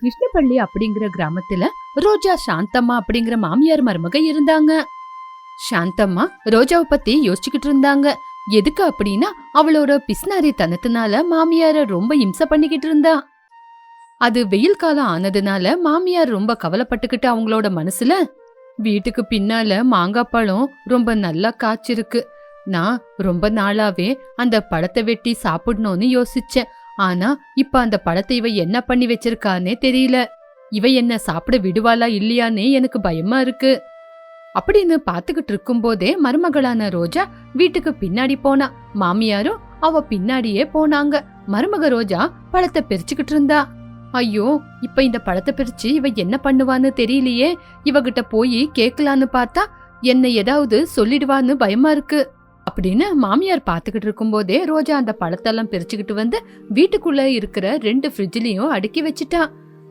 கிருஷ்ணப்பள்ளி அப்படிங்கிற கிராமத்துல ரோஜா சாந்தம்மா அப்படிங்கிற மாமியார் மருமக இருந்தாங்க. சாந்தம்மா ரோஜாவை பத்தி யோசிச்சுக்கிட்டு இருந்தாங்க. எதுக்கு அப்படின்னா அவளோட பிஸ்னாரி தனத்தினால மாமியார ரொம்ப இம்சை பண்ணிக்கிட்டு இருந்தா. அது வெயில் காலம் ஆனதுனால மாமியார் ரொம்ப கவலைப்பட்டுக்கிட்டு அவங்களோட மனசுல வீட்டுக்கு பின்னால மாங்காய் பழம் ரொம்ப நல்லா காய்ச்சிருக்கு. நான் ரொம்ப நாளாவே அந்த பழத்தை வெட்டி சாப்பிடணும்னு யோசிச்சேன். ஆனா இப்ப அந்த பழத்தை இவ என்ன பண்ணி வச்சிருக்கானே தெரியல. இவ என்ன சாப்பிட விடுவாளா இல்லையானே எனக்கு பயமா இருக்கு. அப்படின்னு பாத்துக்கிட்டு இருக்கும்போதே மருமகளான ரோஜா வீட்டுக்கு பின்னாடி போனா. மாமியாரும் அவ பின்னாடியே போனாங்க. மருமக ரோஜா பழத்தை பிரிச்சுக்கிட்டு இருந்தா. ஐயோ இப்ப இந்த பழத்தை பிரிச்சு இவ என்ன பண்ணுவான்னு தெரியலையே. இவகிட்ட போய் கேக்கலான்னு பார்த்தா என்ன ஏதாவது சொல்லிடுவான்னு பயமா இருக்கு. அப்படின்னு மாமியார் பார்த்துக்கிட்டு இருக்கும்போதே ரோஜா அந்த பழத்தெல்லாம் பிரிச்சுக்கிட்டு வந்து வீட்டுக்குள்ள இருக்கிற ரெண்டு ஃப்ரிட்ஜ்லயும் அடுக்கி வச்சிட்டா.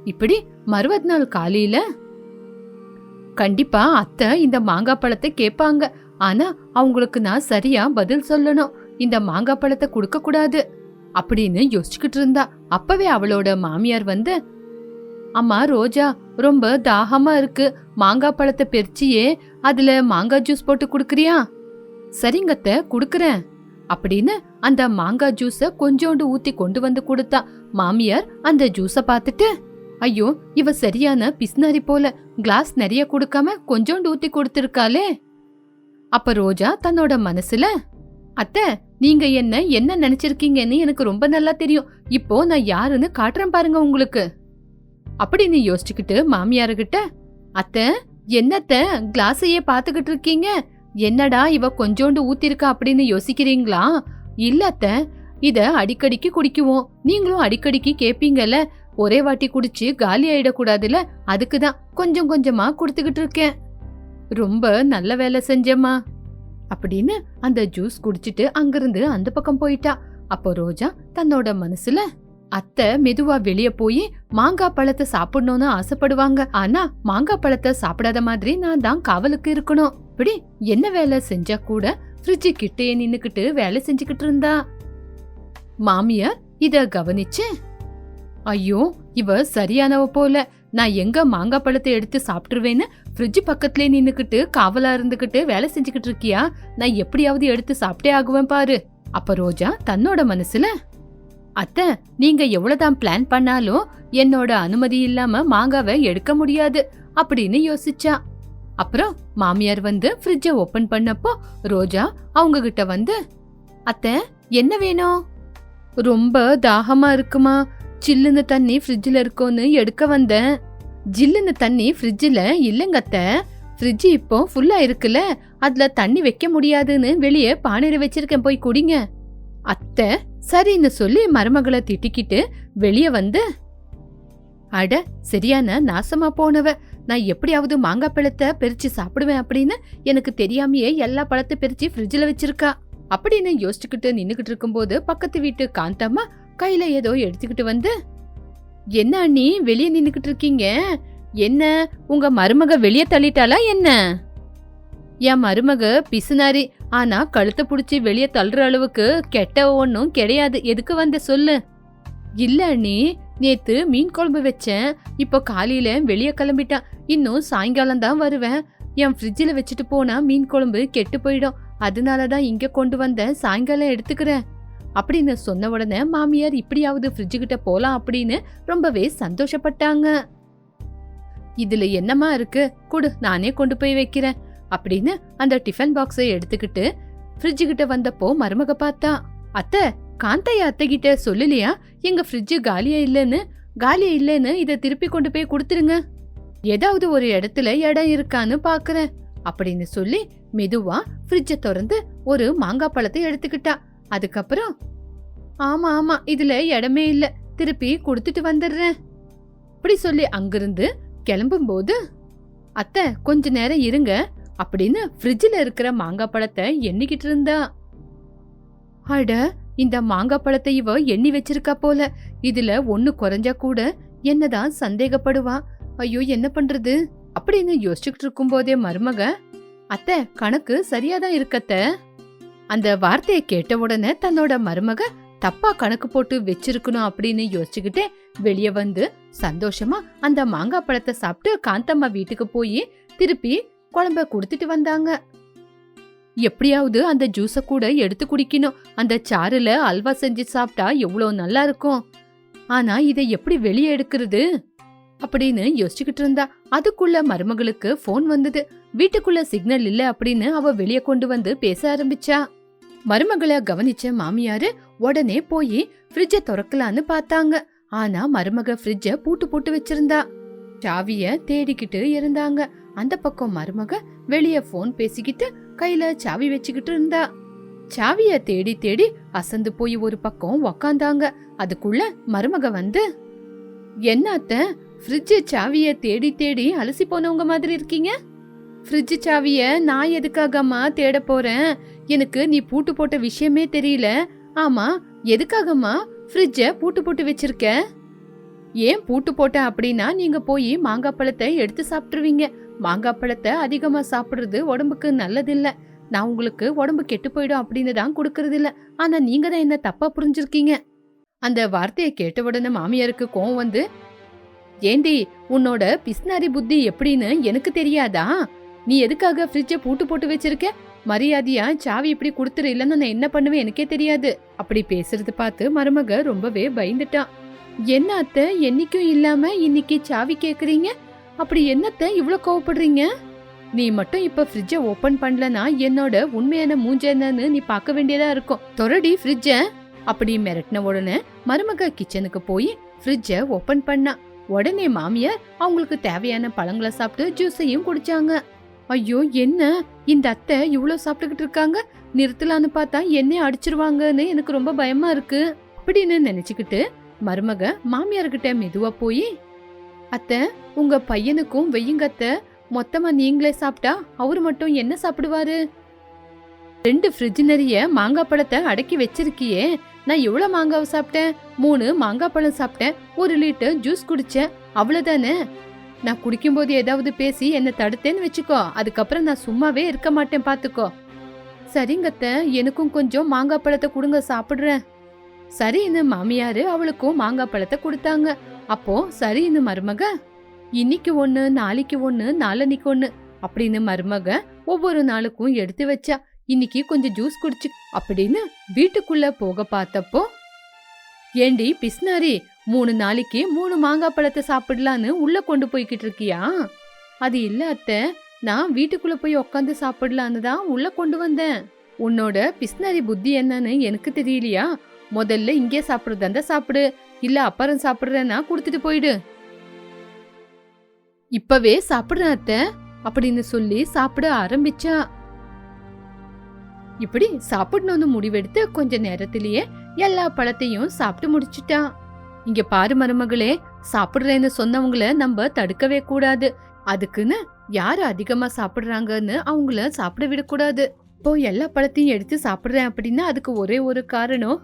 இப்படி மறுபது நாள் காலையில கண்டிப்பா அத்தை இந்த மாங்காய் பழத்தை கேட்பாங்க. ஆனா அவங்களுக்கு நான் சரியா பதில் சொல்லணும். இந்த மாங்காய் பழத்தை கொடுக்க கூடாது அப்படின்னு யோசிச்சுக்கிட்டு இருந்தா. அப்பவே அவளோட மாமியார் வந்து அம்மா ரோஜா ரொம்ப தாகமா இருக்கு. மாங்காய் பழத்தை பெரிச்சியே. அதுல மாங்காய் ஜூஸ் போட்டு கொடுக்குறியா? சரிங்கத்த குடுக்கறேன். அப்படின்னு அந்த மாங்காய் ஜூஸ கொஞ்சோண்டு ஊத்தி கொண்டு வந்து கொடுத்தா. மாமியார் அந்த ஜூஸ பார்த்துட்டு ஐயோ இவ சரியான பிஸ்னாரி போல கிளாஸ் நிறைய கொடுக்காம கொஞ்சோண்டு ஊத்தி கொடுத்துருக்காளே. அப்ப ரோஜா தன்னோட மனசுல அத்தை நீங்க என்ன என்ன நினைச்சிருக்கீங்கன்னு எனக்கு ரொம்ப நல்லா தெரியும். இப்போ நான் யாருன்னு காட்டுறேன் பாருங்க உங்களுக்கு. அப்படின்னு யோசிச்சுக்கிட்டு மாமியாருகிட்ட அத்தை என்னத்த கிளாஸையே பாத்துக்கிட்டு இருக்கீங்க? என்னடா இவ கொஞ்சோண்டு ஊத்திருக்கா அப்படின்னு யோசிக்கிறீங்களா? இல்லத்த அத்தை இத அடிக்கடிக்கு குடிக்குவோம். நீங்களும் அடிக்கடிக்கு கேப்பீங்கல்ல. ஒரே வாட்டி குடிச்சு காலி ஆயிடக்கூடாதுல அதுக்கு தான் கொஞ்சம் கொஞ்சமா கொடுத்துக்கிட்டு இருக்கேன். ரொம்ப நல்ல வேலை செஞ்சம்மா. அப்படின்னு அந்த ஜூஸ் குடிச்சிட்டு அங்கிருந்து அந்த பக்கம் போயிட்டா. அப்போ ரோஜா தன்னோட மனசுல அத்தை மெதுவா வெளிய போய் மாங்காய் பழத்தை சாப்பிடணும்னு ஆசைப்படுவாங்க. ஆனா மாங்காய் பழத்தை சாப்பிடாத மாதிரி நான் தான் காவலுக்கு இருக்கணும். இப்படி என்ன வேலை செஞ்சா கூட ஃப்ரிட்ஜு கிட்டே நின்னுக்கிட்டு வேலை செஞ்சுக்கிட்டு இருந்தா? மாமியார் இத கவனிச்சு ஐயோ இவ சரியானவ போல. நான் எங்க மாங்காய் பழத்தை எடுத்து சாப்பிட்டுருவேன்னு ஃப்ரிட்ஜ் பக்கத்துலயே நின்னுக்கிட்டு காவலா இருந்துகிட்டு வேலை செஞ்சுக்கிட்டு இருக்கியா? நான் எப்படியாவது எடுத்து சாப்பிட்டே ஆகுவேன் பாரு. அப்ப ரோஜா தன்னோட மனசுல அத்தை நீங்க எவ்வளவுதான் பிளான் பண்ணாலும் என்னோட அனுமதி இல்லாம மாங்காவை எடுக்க முடியாது. அப்படின்னு யோசிச்சா. அப்புறம் மாமியார் வந்து ஃப்ரிட்ஜ ஓபன் பண்ணப்போ ரோஜா அவங்க கிட்ட வந்து அத்தை என்ன வேணும்? ரொம்ப தாகமா இருக்குமா? சில்லுன்னு தண்ணி ஃப்ரிட்ஜில் இருக்கோன்னு எடுக்க வந்தேன். ஜில்லுன்னு தண்ணி ஃப்ரிட்ஜில் இல்லைங்க அத்தை. ஃப்ரிட்ஜ் இப்போ ஃபுல்லா இருக்குல்ல. அதுல தண்ணி வைக்க முடியாதுன்னு வெளியே பானையில வச்சிருக்கேன். போய் குடிங்க. அத்தை சரின்னு சொல்லி மருமகளை திட்டிக்கிட்டு வெளியே வந்து அட சரியான நாசமா போனவ. நான் எப்படியாவது மாங்காய் பழத்தை பிரிச்சு சாப்பிடுவேன் அப்படின்னு எனக்கு தெரியாமையே எல்லா பழத்தை பிரிச்சு ஃப்ரிட்ஜில் வச்சிருக்கா. அப்படின்னு யோசிச்சுக்கிட்டு நின்னுக்கிட்டு இருக்கும்போது பக்கத்து வீட்டு காந்தம்மா கையில ஏதோ எடுத்துக்கிட்டு வந்து என்ன அண்ணி வெளியே நின்னுக்கிட்டு இருக்கீங்க? என்ன? உங்க மருமக வெளியே தள்ளிட்டாளா என்ன? என் மருமக பிசுனாரி ஆனா கழுத்தை புடிச்சு வெளியே தள்ளுற அளவுக்கு கெட்ட ஒன்றும் கிடையாது. எதுக்கு வந்த சொல்லு? இல்ல அண்ணி. நேத்து மீன் குழம்பு வச்சேன். இப்போ காலையில வெளியே கிளம்பிட்டான். இன்னும் சாயங்காலம் தான் வருவேன். என் ஃப்ரிட்ஜில் வச்சுட்டு போனா மீன் குழம்பு கெட்டு போயிடும். அதனால தான் இங்கே கொண்டு வந்தேன். சாயங்காலம் எடுத்துக்கிறேன். அப்படின்னு சொன்ன உடனே மாமியார் இப்படியாவது ஃப்ரிட்ஜுக்கிட்ட போகலாம் அப்படின்னு ரொம்பவே சந்தோஷப்பட்டாங்க. இதில் என்னமா இருக்கு? கொடு நானே கொண்டு போய் வைக்கிறேன். அப்படின்னு அந்த டிஃபன் பாக்ஸை எடுத்துக்கிட்டு ஃப்ரிட்ஜுக்கிட்ட வந்தப்போ மருமக பார்த்தா அத்தை காந்தைய அத்தைகிட்ட சொல்லலையா? எங்க ஃப்ரிட்ஜு காலியா இல்லைன்னு? காலியா இல்லைன்னு இதை திருப்பி கொண்டு போய் கொடுத்துருங்க. ஏதாவது ஒரு இடத்துல இடம் இருக்கான்னு பாக்குறேன் அப்படின்னு சொல்லி மெதுவா ஃப்ரிட்ஜை திறந்து ஒரு மாங்காய் பழத்தை எடுத்துக்கிட்டா. அதுக்கப்புறம் ஆமா ஆமா இதுல இடமே இல்ல. திருப்பி கொடுத்துட்டு வந்துடுறேன். அப்படி சொல்லி அங்கிருந்து கிளம்பும்போது அத்தை கொஞ்ச நேரம் இருங்க அப்படின்னு ஃப்ரிட்ஜில் இருக்கிற மாங்காய் பழத்தை எண்ணிக்கிட்டு இருந்தா. அட இந்த மாங்காப்பழத்தை இவ எண்ணி வச்சிருக்கா போல. இதுல ஒண்ணு குறைஞ்சா கூட என்னதான் சந்தேகப்படுவா. ஐயோ என்ன பண்றது? அப்படின்னு யோசிச்சுக்கிட்டு இருக்கும்போதே மருமக அத்தை கணக்கு சரியாதான் இருக்கத்த அந்த வார்த்தையை கேட்ட உடனே தன்னோட மருமக தப்பா கணக்கு போட்டு வச்சிருக்கணும் அப்படின்னு யோசிச்சுக்கிட்டே வெளியே வந்து சந்தோஷமா அந்த மாங்காய் பழத்தை சாப்பிட்டு காந்தம்மா வீட்டுக்கு போய் திருப்பி குழம்ப கொடுத்துட்டு வந்தாங்க. எப்படியாவது அந்த ஜூஸை கூட எடுத்து குடிக்கணும். அந்த சாறுல அல்வா செஞ்சு சாப்பிட்டா எவ்வளோ நல்லா இருக்கும். ஆனா இதை எப்படி வெளியே எடுக்கிறது? அப்படின்னு யோசிச்சுக்கிட்டு இருந்தா. அதுக்குள்ள மருமகளுக்கு ஃபோன் வந்தது. வீட்டுக்குள்ள சிக்னல் இல்ல அப்படின்னு அவ வெளியே கொண்டு வந்து பேச ஆரம்பிச்சா. மருமகளை கவனிச்ச மாமியாரு உடனே போய் ஃப்ரிட்ஜ திறக்கலான்னு பார்த்தாங்க. ஆனா மருமக ஃப்ரிட்ஜ பூட்டு போட்டு வச்சிருந்தா. சாவிய தேடிக்கிட்டு இருந்தாங்க. அந்த பக்கம் மருமக வெளியே ஃபோன் பேசிக்கிட்டு கையில சாவி வச்சுக்கிட்டு இருந்தா. சாவிய தேடி தேடி அசந்து போய் ஒரு பக்கம் உக்காந்தாங்க. அதுக்குள்ள மருமக வந்து என்ன அத்தை ஃப்ரிட்ஜ் சாவிய தேடி தேடி அலசி போனவங்க மாதிரி இருக்கீங்க? ஃப்ரிட்ஜ் சாவிய நான் எதுக்காகம்மா தேட போறேன்? எனக்கு நீ பூட்டு போட்ட விஷயமே தெரியல. ஆமா எதுக்காகம்மா ஃப்ரிட்ஜ பூட்டு போட்டு வச்சிருக்க? ஏன் பூட்டு போட்ட அப்படின்னா நீங்க போய் மாங்காய் பழத்தை எடுத்து சாப்பிட்டுருவீங்க. மாங்காய் பழத்தை அதிகமா சாப்பிடுறது உடம்புக்கு நல்லதில்ல. நான் உங்களுக்கு உடம்பு கெட்டு போயிடும் அப்படின்னு தான் கொடுக்கறது இல்ல ஆனா நீங்க தான் என்ன தப்பா புரிஞ்சிருக்கீங்க? அந்த வார்த்தையை கேட்ட உடனே மாமியாருக்கு கோவம் வந்து ஏண்டி உன்னோட பிஸ்னாரி புத்தி எப்படின்னு எனக்கு தெரியாதா? நீ எதுக்காக ஃப்ரிட்ஜ பூட்டு போட்டு வச்சிருக்க? மரியாதையா சாவி இப்படி கொடுத்துரு இல்லைன்னு நான் என்ன பண்ணுவேன்? எனக்கே தெரியாது. அப்படி பேசுறது பார்த்து மருமக ரொம்பவே பயந்துட்டான் என்ன அத்தை என்னைக்கும் இல்லாம இன்னைக்கு சாவி கேக்குறீங்க? அப்படி என்னத்த இவ்வளோ கோவப்படுறீங்க? நீ மட்டும் இப்ப ஃப்ரிட்ஜ ஓபன் பண்ணலனா என்னோட உண்மையான மூஞ்ச என்னன்னு நீ பார்க்க வேண்டியதா இருக்கும். தொடடி ஃப்ரிட்ஜ அப்படி மிரட்டின உடனே மருமக கிச்சனுக்கு போய் ஃப்ரிட்ஜ ஓபன் பண்ணா. உடனே மாமியார் அவங்களுக்கு தேவையான பழங்களை சாப்பிட்டு ஜூஸையும் குடிச்சாங்க. ஐயோ என்ன? இந்த அத்தை இவ்வளோ சாப்பிட்டுக்கிட்டு இருக்காங்க? நிறுத்தலான்னு பார்த்தா என்னைய அடிச்சிருவாங்கன்னு எனக்கு ரொம்ப பயமா இருக்கு. அப்படின்னு நினைச்சுக்கிட்டு மருமக மாமியார்கிட்ட மெதுவா போய் அத்தை உங்க பையனுக்கும் வெய்யுங்க மொத்தமா நீங்களே சாப்பிட்டா அவரு மட்டும் என்ன சாப்பிடுவாரு? ரெண்டு ஃப்ரிட்ஜ் நிறைய மாங்காய் பழத்தை அடக்கி வச்சிருக்கியே. நான் எவ்வளவு மாங்காவை சாப்பிட்டேன்? மூணு மாங்காய் பழம் சாப்பிட்டேன். ஒரு லிட்டர் ஜூஸ் குடிச்சேன். அவ்வளவுதானே? நான் குடிக்கும்போது ஏதாவது பேசி என்ன தடுத்தேன்னு வச்சுக்கோ. அதுக்கப்புறம் நான் சும்மாவே இருக்க மாட்டேன் பாத்துக்கோ. சரிங்கத்த எனக்கும் கொஞ்சம் மாங்காய் பழத்தை கொடுங்க சாப்பிடுறேன். சரின்னு மாமியாரு அவளுக்கும் மாங்காய் பழத்தை கொடுத்தாங்க. அப்போ சரின்னு மருமக இன்னைக்கு ஒண்ணு நாளைக்கு ஒண்ணு நாளன்னைக்கு ஒண்ணு அப்படின்னு மருமக ஒவ்வொரு நாளுக்கும் எடுத்து வச்சா இன்னைக்கு கொஞ்சம் ஜூஸ் குடிச்சு அப்படின்னு வீட்டுக்குள்ள போக பார்த்தப்போ ஏண்டி பிஸ்னாரி மூணு நாளைக்கு மூணு மாங்காய் பழத்தை சாப்பிடலான்னு உள்ள கொண்டு போய்கிட்டு இருக்கியா? அது இல்ல அத்தை நான் வீட்டுக்குள்ள போய் உக்காந்து சாப்பிடலான்னு தான் உள்ள கொண்டு வந்தேன். உன்னோட பிஸ்னாரி புத்தி என்னன்னு எனக்கு தெரியலையா? முதல்ல இங்கே சாப்பிட்றதா இருந்தா சாப்பிடு. இல்ல அப்புறம் சாப்பிடுறேன்னா கொடுத்துட்டு போயிடு. இப்பவே சாப்பிடுறேன் அத்தை அப்படின்னு சொல்லி சாப்பிட ஆரம்பிச்சா. இப்படி சாப்பிடணும்னு முடிவெடுத்து கொஞ்ச நேரத்திலேயே எல்லா பழத்தையும் சாப்பிட்டு முடிச்சிட்டா. இங்க பாரு மருமகளே சாப்பிடுறேன்னு சொன்னவங்கள நம்ம தடுக்கவே கூடாது. அதுக்குன்னு யாரு அதிகமா சாப்பிடுறாங்கன்னு அவங்கள சாப்பிட விடக்கூடாது. இப்போ எல்லா பழத்தையும் எடுத்து சாப்பிடுறேன் அப்படின்னா அதுக்கு ஒரே ஒரு காரணம்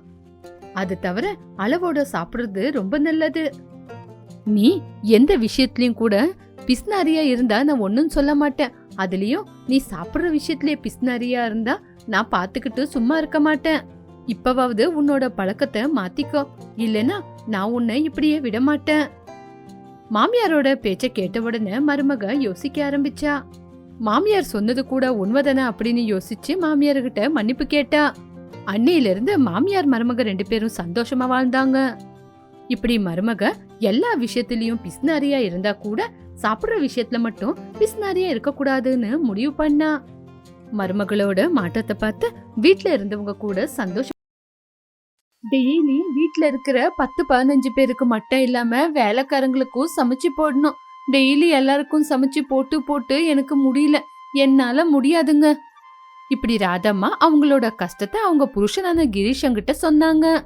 அது தவிர அளவோட சாப்பிடுறது ரொம்ப நல்லது. நீ எந்த விஷயத்துலயும் கூட பிஸ்னாரியா இருந்தா நான் ஒன்னும் சொல்ல மாட்டேன். அதுலயும் நீ சாப்பிடுற விஷயத்திலே பிஸ்னாரியா இருந்தா நான் பாத்துக்கிட்டு சும்மா இருக்க மாட்டேன். இப்பவாவது உன்னோட பழக்கத்தை மாத்திக்கோ. இல்லனா நான் உன்னை இப்படியே விட மாட்டேன். மாமியாரோட பேச்ச கேட்ட உடனே மருமக யோசிக்க ஆரம்பிச்சா. மாமியார் சொன்னது கூட உண்மைதானே அப்படின்னு யோசிச்சு மாமியார்கிட்ட மன்னிப்பு கேட்டா. அன்னையிலிருந்து மாமியார் மருமக ரெண்டு பேரும் சந்தோஷமா வாழ்ந்தாங்க. இப்படி மருமக எல்லா விஷயத்திலயும் பிஸ்னாரியா இருந்தா கூட சாப்பிடுற விஷயத்துல மட்டும் பிஸ்னாரியா இருக்க கூடாதுன்னு முடிவு பண்ணா. மருமகளோட மாற்றத்தை பார்த்து வீட்டுல இருந்தவங்க கூட சந்தோஷம் டெய்லி வீட்டுல இருக்கிற பத்து பதினஞ்சு பேருக்கு மட்டும் இல்லாம வேலைக்காரங்களுக்கும் சமைச்சு போடணும். டெய்லி எல்லாருக்கும் சமைச்சு போட்டு போட்டு எனக்கு முடியல. என்னால முடியாதுங்க. இப்படி ராதம்மா அவங்களோட கஷ்டத்தை அவங்க புருஷனான கிரீஷங்கிட்ட சொன்னாங்க.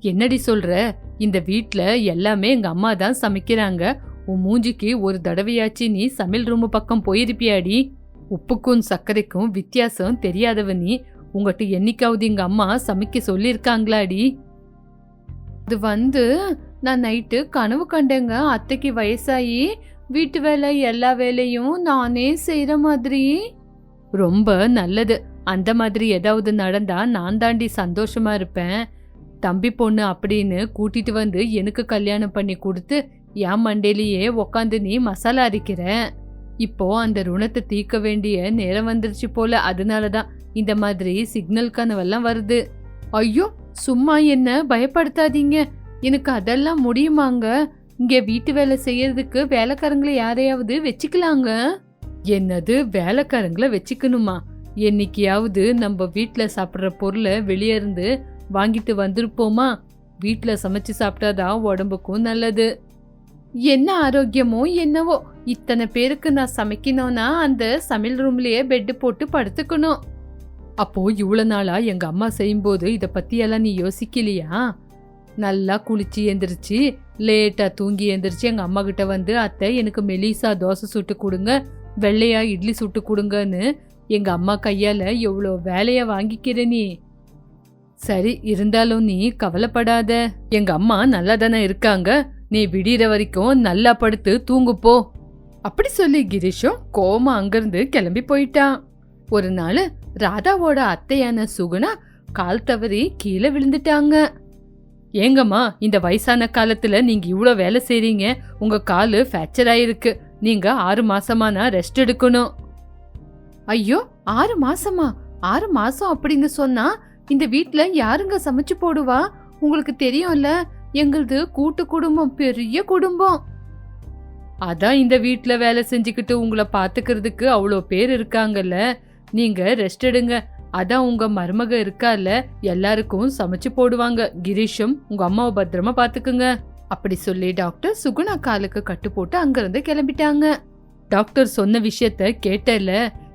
என்னடி சொல்ற? இந்த வீட்ல எல்லாமே எங்க அம்மா தான் சமைக்கிறாங்க. உன் மூஞ்சிக்கு ஒரு தடவையாச்சு நீ சமையல் ரூமு பக்கம் போயிருப்பியாடி? உப்புக்கும் சர்க்கரைக்கும் வித்தியாசம் தெரியாதவ நீ உங்ககிட்ட என்னைக்காவது எங்க அம்மா சமைக்க சொல்லியிருக்காங்களாடி? அது வந்து நான் நைட்டு கனவு கண்டேங்க. அத்தைக்கு வயசாகி வீட்டு வேலை எல்லா வேலையும் நானே செய்கிற மாதிரி. ரொம்ப நல்லது. அந்த மாதிரி ஏதாவது நடந்தா நான் தாண்டி சந்தோஷமா இருப்பேன். தம்பி பொண்ணு அப்படின்னு கூட்டிட்டு வந்து எனக்கு கல்யாணம் பண்ணி கொடுத்து என் மண்டையிலேயே உக்காந்து நீ மசாலா அரைக்கிற. இப்போ அந்த ருணத்தை தீர்க்க வேண்டிய நேரம் வந்துருச்சு போல. அதனாலதான் இந்த மாதிரி சிக்னல் கனவெல்லாம் வருது. ஐயோ சும்மா என்ன? பயப்படுத்தாதீங்க. எனக்கு அதெல்லாம் முடியுமாங்க? இங்கே வீட்டு வேலை செய்யறதுக்கு வேலைக்காரங்களை யாரையாவது வச்சுக்கலாங்க? என்னது? வேலைக்காரங்களை வச்சுக்கணுமா? என்னைக்கையாவது நம்ம வீட்டில் சாப்பிட்ற பொருளை வெளியே இருந்து வாங்கிட்டு வந்திருப்போமா? வீட்டில் சமைச்சு சாப்பிட்டாதான் உடம்புக்கும் நல்லது. என்ன ஆரோக்கியமோ என்னவோ இத்தனை பேருக்கு நான் சமைக்கணும்னா அந்த சமையல் ரூம்லயே பெட்டு போட்டு படுத்துக்கணும். அப்போ இவ்வளோ நாளா எங்க அம்மா செய்யும்போது இதை பத்தியெல்லாம் நீ யோசிக்கலையா? நல்லா குளிச்சு எந்திரிச்சு லேட்டா தூங்கி எந்திரிச்சு எங்க அம்மா கிட்ட வந்து அத்தை எனக்கு மெலிசா தோசை சுட்டு கொடுங்க வெள்ளையா இட்லி சுட்டு கொடுங்கன்னு எங்க அம்மா கையால எவ்வளோ வேலையை வாங்கிக்கிற நீ. சரி இருந்தாலும் நீ கவலைப்படாத. எங்க அம்மா நல்லா தானே இருக்காங்க. நீ விடிகிற வரைக்கும் நல்லா படுத்து தூங்கு போ. அப்படி சொல்லி கிரீஷும் கோமா அங்கிருந்து கிளம்பி போயிட்டான். ஒரு நாள் ராதாவோட அத்தையான சுகுணா கால் தவறி கீழே விழுந்துட்டாங்க. ஏங்கம்மா இந்த வயசான காலத்துல நீங்க இவ்வளோ வேலை செய்றீங்க. உங்க காலு ஃப்ராக்சர் ஆயிருக்கு. நீங்க ஆறு மாசமானா ரெஸ்ட் எடுக்கணும். ஐயோ ஆறு மாசமா? ஆறு மாசம் அப்படின்னு சொன்னா இந்த வீட்ல யாருங்க சமைச்சு போடுவா? உங்களுக்கு தெரியும்ல எங்களது கூட்டு குடும்பம் பெரிய குடும்பம். அதான் இந்த வீட்ல வேலை செஞ்சுக்கிட்டு உங்களை பாத்துக்கிறதுக்கு அவ்வளோ பேர் இருக்காங்கல்ல. நீங்க ரெஸ்ட் எடுங்க. அதான் உங்க மருமக இருக்கால எல்லாருக்கும் சமைச்சு போடுவாங்க. கிரீஷும் உங்க அம்மாவை பத்திரமா பாத்துக்குங்க. அப்படி சொல்லி டாக்டர் சுகுணா காலுக்கு கட்டு போட்டு அங்கிருந்து கிளம்பிட்டாங்க. டாக்டர் சொன்ன விஷயத்த கேட்டல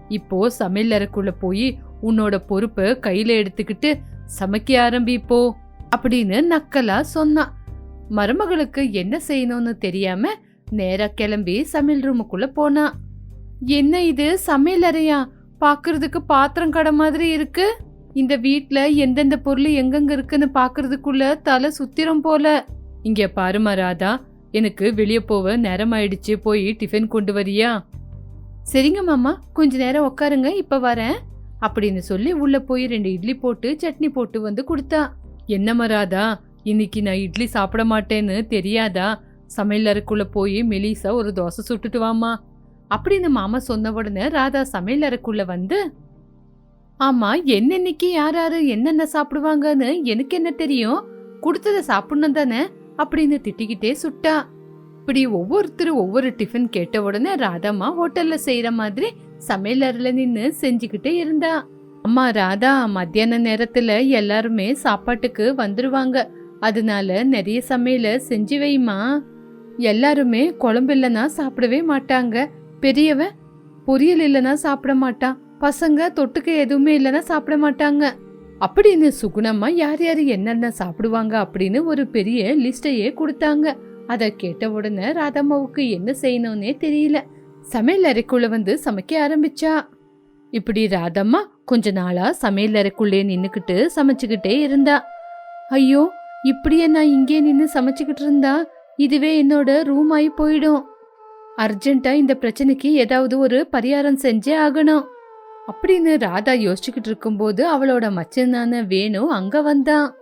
இப்போ சமையலறைக்குள்ள போய் உன்னோட பொறுப்பை கையில எடுத்துக்கிட்டு சமைக்க ஆரம்பிப்போ அப்படின்னு நக்கலா சொன்னான் மருமகளுக்கு என்ன செய்யணும்னு தெரியாம நேரா கிளம்பி சமையல் ரூமுக்குள்ள போனா. என்ன இது? சமையல் அறையா? பாக்குறதுக்கு பாத்திரம் கடை மாதிரி இருக்கு? இந்த வீட்ல எந்தெந்த பொருள் எங்கெங்க இருக்குன்னு பாக்குறதுக்குள்ள தலை சுத்திரம் போல. இங்க பாருமா ராதா எனக்கு வெளியே போக நேரம் ஆயிடுச்சு போய் டிஃபன் கொண்டு வரியா? சரிங்க மாமா கொஞ்ச நேரம் உட்காருங்க இப்ப வரேன். அப்படின்னு சொல்லி உள்ள போய் ரெண்டு இட்லி போட்டு சட்னி போட்டு வந்து கொடுத்தா. என்னம்மா ராதா இன்னைக்கு நான் இட்லி சாப்பிட மாட்டேன்னு தெரியாதா? சமையல் அறைக்குள்ள போய் மெலிசா ஒரு தோசை சுட்டுட்டு வாமா அப்படின்னு மாமா சொன்ன உடனே ராதா சமையல் அறைக்குள்ள வந்து ஆமா என்னென்னைக்கு யார் யாரு என்னென்ன சாப்பிடுவாங்கன்னு எனக்கு என்ன தெரியும்? கொடுத்தத சாப்பிடணும் தானே? அப்படின்னு திட்டிக்கிட்டே சுட்டா. இப்படி ஒவ்வொருத்தர் ஒவ்வொரு டிஃபன் கேட்ட உடனே ராதாமா ஹோட்டல்ல செய்யற மாதிரி சமையலறையில் நின்று செஞ்சுக்கிட்டே இருந்தா. அம்மா ராதா மத்தியான நேரத்துல எல்லாருமே சாப்பாட்டுக்கு வந்துருவாங்க. அதனால நிறைய சமையல செஞ்சு வைமா எல்லாருமே குழம்பு இல்லைன்னா சாப்பிடவே மாட்டாங்க. பெரியவன் பொரியல் இல்லைன்னா சாப்பிட மாட்டான் பசங்க தொட்டுக்க எதுவுமே இல்லைன்னா சாப்பிட மாட்டாங்க. அப்படின்னு சுகுணம்மா யார் யார் என்னென்ன சாப்பிடுவாங்க அப்படின்னு ஒரு பெரிய லிஸ்டையே கொடுத்தாங்க. அதை கேட்ட உடனே ராதம்மாவுக்கு என்ன செய்யணும்னே தெரியல. சமையல் அறைக்குள்ள வந்து சமைக்க ஆரம்பிச்சா. இப்படி ராதம்மா கொஞ்ச நாளா சமையல் அறைக்குள்ளே நின்னுக்கிட்டு சமைச்சுக்கிட்டே இருந்தா. ஐயோ இப்படியே நான் இங்கே நின்று சமைச்சுக்கிட்டு இருந்தா. இதுவே என்னோட ரூம் ஆகி போயிடும். அர்ஜென்ட்டா இந்த பிரச்சனைக்கு ஏதாவது ஒரு பரிகாரம் செஞ்சே ஆகணும். அப்படின்னு ராதா யோசிச்சுக்கிட்டு இருக்கும்போது அவளோட மச்சனான வேணு அங்க வந்தான்.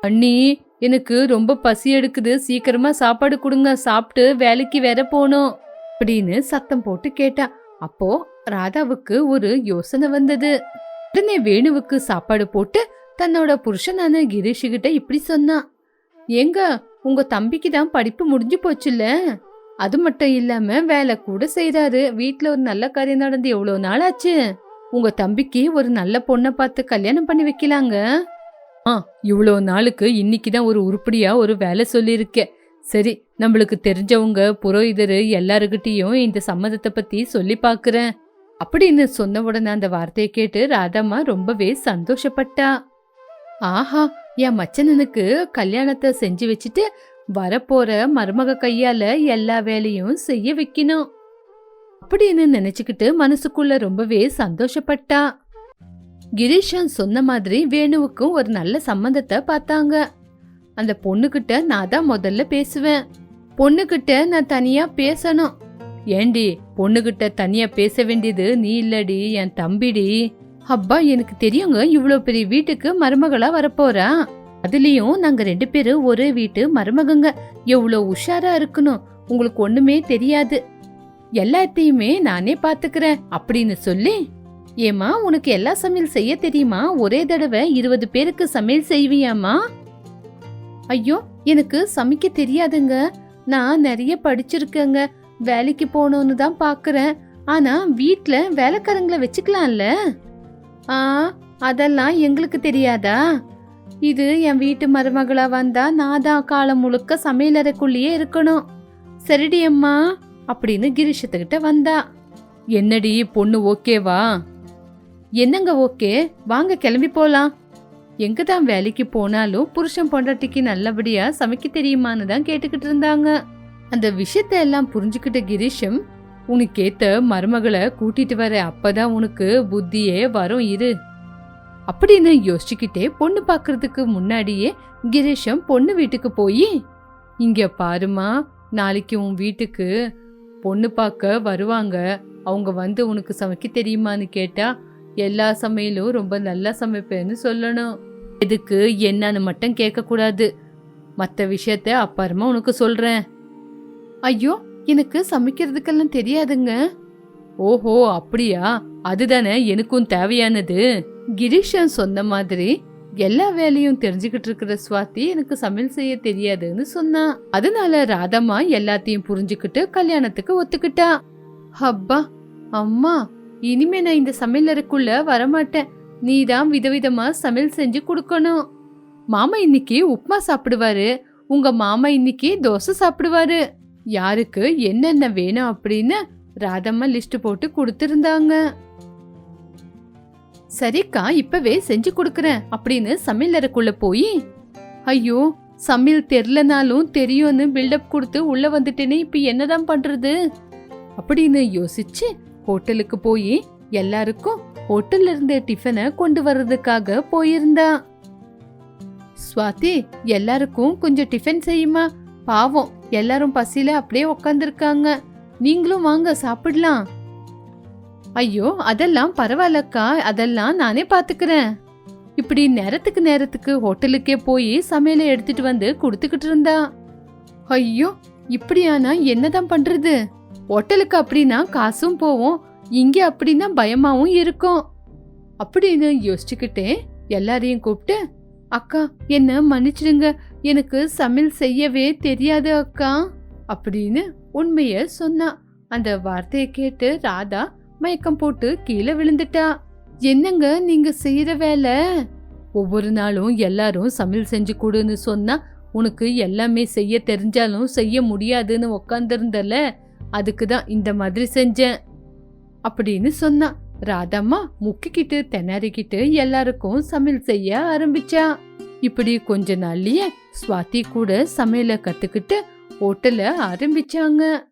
அண்ணி எனக்கு ரொம்ப பசி எடுக்குது. சீக்கிரமா சாப்பாடு கொடுங்க. சாப்பிட்டு வேலைக்கு வேற போகணும் அப்படின்னு சத்தம் போட்டு கேட்டா. அப்போ ராதாவுக்கு ஒரு யோசனை வந்தது. உடனே வேணுவுக்கு சாப்பாடு போட்டு தன்னோட புருஷனான கிரீஷ் கிட்ட இப்படி சொன்னான் ஏங்க உங்க தம்பிக்கு தான் படிப்பு முடிஞ்சு போச்சுல்ல? அது மட்டும் இல்லாம வேலை கூட செய்யறாரு வீட்டுல ஒரு நல்ல காரியம் நடந்து எவ்வளவு நாள் ஆச்சு உங்க தம்பிக்கு ஒரு நல்ல பொண்ணை பார்த்து கல்யாணம் பண்ணி வைக்கலாங்க. ஆ இவ்வளோ நாளுக்கு இன்னைக்கு தான் ஒரு உருப்படியா ஒரு வேலை சொல்லியிருக்கேன் சரி நம்மளுக்கு தெரிஞ்சவங்க புரோகிதர் எல்லாருக்கிட்டையும் இந்த சம்மதத்தை பத்தி சொல்லி பார்க்குறேன் அப்படின்னு சொன்ன உடனே அந்த வார்த்தையை கேட்டு ராதாம்மா ரொம்பவே சந்தோஷப்பட்டா. ஆஹா என் மச்சனனுக்கு கல்யாணத்தை செஞ்சு வச்சுட்டு வரப்போற மருமக கையால எல்லா வேலையும் செய்ய வைக்கணும். அப்படின்னு நினைச்சுக்கிட்டு மனசுக்குள்ள ரொம்பவே சந்தோஷப்பட்டா. கிரீஷன் சொன்ன மாதிரி வேணுவுக்கும் ஒரு நல்ல சம்மந்தத்தை பார்த்தாங்க. அந்த பொண்ணுக்கிட்ட நான் தான் முதல்ல பேசுவேன். பொண்ணுக்கிட்ட நான் தனியா பேசணும். ஏண்டி பொண்ணுகிட்ட தனியா பேச வேண்டியது நீ இல்லடி என் தம்பிடி. அப்பா எனக்கு தெரியுங்க இவ்வளோ பெரிய வீட்டுக்கு மருமகளா வரப்போறா. அதுலயும் நாங்க ரெண்டு பேரும் ஒரே வீட்டு மருமகங்க. எவ்வளோ உஷாரா இருக்கணும். உங்களுக்கு ஒண்ணுமே தெரியாது. எல்லாத்தையுமே நானே பாத்துக்கிறேன். அப்படின்னு சொல்லி ஏமா உனக்கு எல்லா சமையல் செய்ய தெரியுமா? ஒரே தடவை இருபது பேருக்கு சமையல் செய்வியாமா ஐயோ எனக்கு சமைக்க தெரியாதுங்க. நான் நிறைய படிச்சிருக்கேங்க. வேலைக்கு போகணும்னு தான் பாக்குறேன். ஆனா வீட்டில் வேலைக்காரங்களை வச்சுக்கலாம்ல? ஆ அதெல்லாம் எங்களுக்கு தெரியாதா? இது என் வீட்டு மருமகளா வந்தா நான் தான் காலம் முழுக்க சமையலறைக்குள்ளேயே இருக்கணும். சரிடி அம்மா அப்படின்னு கிரீஷத்துக்கிட்ட வந்தா. என்னடி பொண்ணு ஓகேவா? என்னங்க ஓகே? வாங்க கிளம்பி போலாம். எங்கே தான் வேலைக்கு போனாலும் புருஷன் பொண்டாட்டிக்கு நல்லபடியாக சமைக்க தெரியுமான்னு தான் கேட்டுக்கிட்டு இருந்தாங்க. அந்த விஷயத்த எல்லாம் புரிஞ்சுக்கிட்ட கிரீஷம் உனக்கேத்த மருமகளை கூட்டிட்டு வர அப்பதான் உனக்கு புத்தியே வரும் இரு. அப்படின்னு யோசிச்சுக்கிட்டே பொண்ணு பார்க்கறதுக்கு முன்னாடியே கிரீஷம் பொண்ணு வீட்டுக்கு போய் இங்க பாருமா நாளைக்கு உன் வீட்டுக்கு பொண்ணு பார்க்க வருவாங்க. அவங்க வந்து உனக்கு சமைக்க தெரியுமான்னு கேட்டா எல்லா சமையலும் ரொம்ப நல்லா சமைப்பேன்னு சொல்லணும். எதுக்கு என்னன்னு மட்டும் கேட்கக்கூடாது. மற்ற விஷயத்த அப்புறமா உனக்கு சொல்றேன். ஐயோ எனக்கு சமைக்கிறதுக்கெல்லாம் தெரியாதுங்க. ஓஹோ அப்படியா? அதுதானே எனக்கும் தேவையானது. கிரீஷன் சொன்ன மாதிரி எல்லா வேலையும் தெரிஞ்சுக்கிட்டு இருக்கிற சுவாதி எனக்கு சமையல் செய்ய தெரியாதுன்னு சொன்னா. அதனால ராதம்மா எல்லாத்தையும் புரிஞ்சுக்கிட்டு கல்யாணத்துக்கு ஒத்துக்கிட்டா. அப்பா அம்மா இனிமே நான் இந்த சமையலறைக்குள்ள வரமாட்டேன். நீ தான் விதவிதமா சமையல் செஞ்சு கொடுக்கணும். மாமா இன்னைக்கு உப்புமா சாப்பிடுவாரு. உங்க மாமா இன்னைக்கு தோசை சாப்பிடுவாரு. யாருக்கு என்னென்ன வேணும் அப்படின்னு ராதம்மா லிஸ்ட் போட்டு கொடுத்துருந்தாங்க. சரிக்கா இப்பவே செஞ்சு கொடுக்குறேன் அப்படின்னு சமையலறைக்குள்ள போய் ஐயோ சமையல் தெரிலனாலும் தெரியும்னு பில்டப் கொடுத்து உள்ள வந்துட்டேனே இப்ப என்னதான் பண்றது? அப்படின்னு யோசிச்சு ஹோட்டலுக்கு போய் எல்லாருக்கும் ஹோட்டல்ல இருந்த டிஃபனை கொண்டு வர்றதுக்காக போயிருந்தா. சுவாதி எல்லாருக்கும் கொஞ்சம் டிஃபன் செய்யுமா? பாவம் எல்லாரும் பசியில அப்படியே உக்காந்துருக்காங்க. நீங்களும் வாங்க சாப்பிடலாம். ஐயோ அதெல்லாம் பரவாயில்லக்கா அதெல்லாம் நானே பாத்துக்கிறேன். இப்படி நேரத்துக்கு நேரத்துக்கு ஹோட்டலுக்கே போய் சமையலை எடுத்துட்டு வந்து கொடுத்துக்கிட்டு இருந்தா. ஐயோ இப்படியானா என்னதான் பண்றது? ஹோட்டலுக்கு அப்படின்னா காசும் போவோம். இங்க அப்படின்னா பயமாவும் இருக்கும். அப்படின்னு யோசிச்சுக்கிட்டே எல்லாரையும் கூப்பிட்டு அக்கா என்ன மன்னிச்சிடுங்க. எனக்கு சமையல் செய்யவே தெரியாது அக்கா. அப்படின்னு உண்மைய சொன்னா. அந்த வார்த்தையை கேட்டு ராதா மயக்கம் போட்டு கீழே விழுந்துட்டா. என்னங்க நீங்க செய்யற வேலை? ஒவ்வொரு நாளும் எல்லாரும் சமையல் செஞ்சு கொடுன்னு சொன்னா உனக்கு எல்லாமே செய்ய தெரிஞ்சாலும் செய்ய முடியாதுன்னு உக்காந்துருந்தல. அதுக்கு தான் இந்த மாதிரி செஞ்சேன் அப்படின்னு சொன்னான் ராதம்மா முக்கிக்கிட்டு திணறிக்கிட்டு எல்லாருக்கும் சமையல் செய்ய ஆரம்பிச்சா. இப்படி கொஞ்ச நாள்லயே சுவாதி கூட சமையல கத்துக்கிட்டு ஹோட்டல ஆரம்பிச்சாங்க.